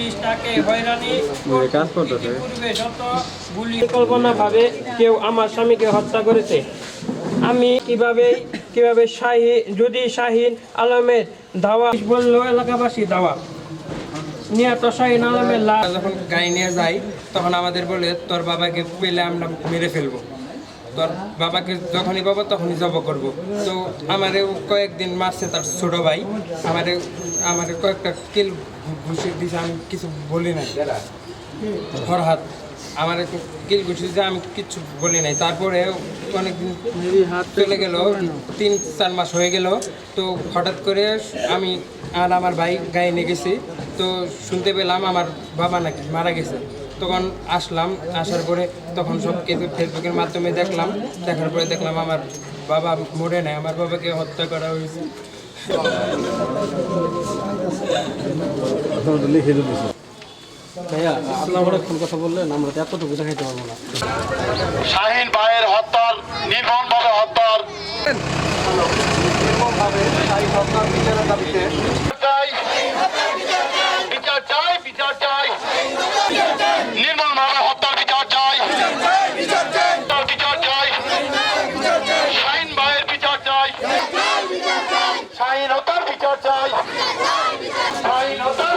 Police তাকে হয়রানি শত গুলি কেউ আমার স্বামীকে হত্যা করেছে। আমি কীভাবে কীভাবে শাহী যদি শাহিন আলমের দাওয়া বলল এলাকাবাসী দাওয়া। নিহত শাহিন আলমের লাশ যখন গাড়ি নিয়ে যাই তখন আমাদের বলে তোর বাবাকে পেলে আমরা মেরে ফেলব। তোর বাবাকে যখনই পাবো তখনই জব করব। তো আমারে কয়েকদিন মারছে তার ছোট ভাই। আমারে আমারে কয়েকটা কিল ঘুষি দিছে, আমি কিছু বলি নাই। ফরহাদ আমার কিল ঘুষি দিছে, আমি কিচ্ছু বলি নাই। তারপরে অনেকদিন চলে গেল, তিন, চার মাস হয়ে গেল। তো হঠাৎ করে আমি আর আমার ভাই গায়ে নিয়ে গেছি। তো শুনতে পেলাম আমার বাবা নাকি মারা গেছে। তখন আসলাম আসার পরে তখন সব কিছু ফেসবুকের মাধ্যমে দেখলাম। দেখার পরে দেখলাম আমার বাবা মরে নেয় আমার বাবাকে হত্যা করা হয়েছে। লিখে ভাইয়া আপনি অনেকক্ষণ কথা বললেন? আমরা এতটুকু দেখাইতে পারব না। শাহিন ভাইয়ের হত্যার নির্মমভাবে হত্যার। চাই বিচার স্বাধীনতার বিচার চাই। স্বাধীনতা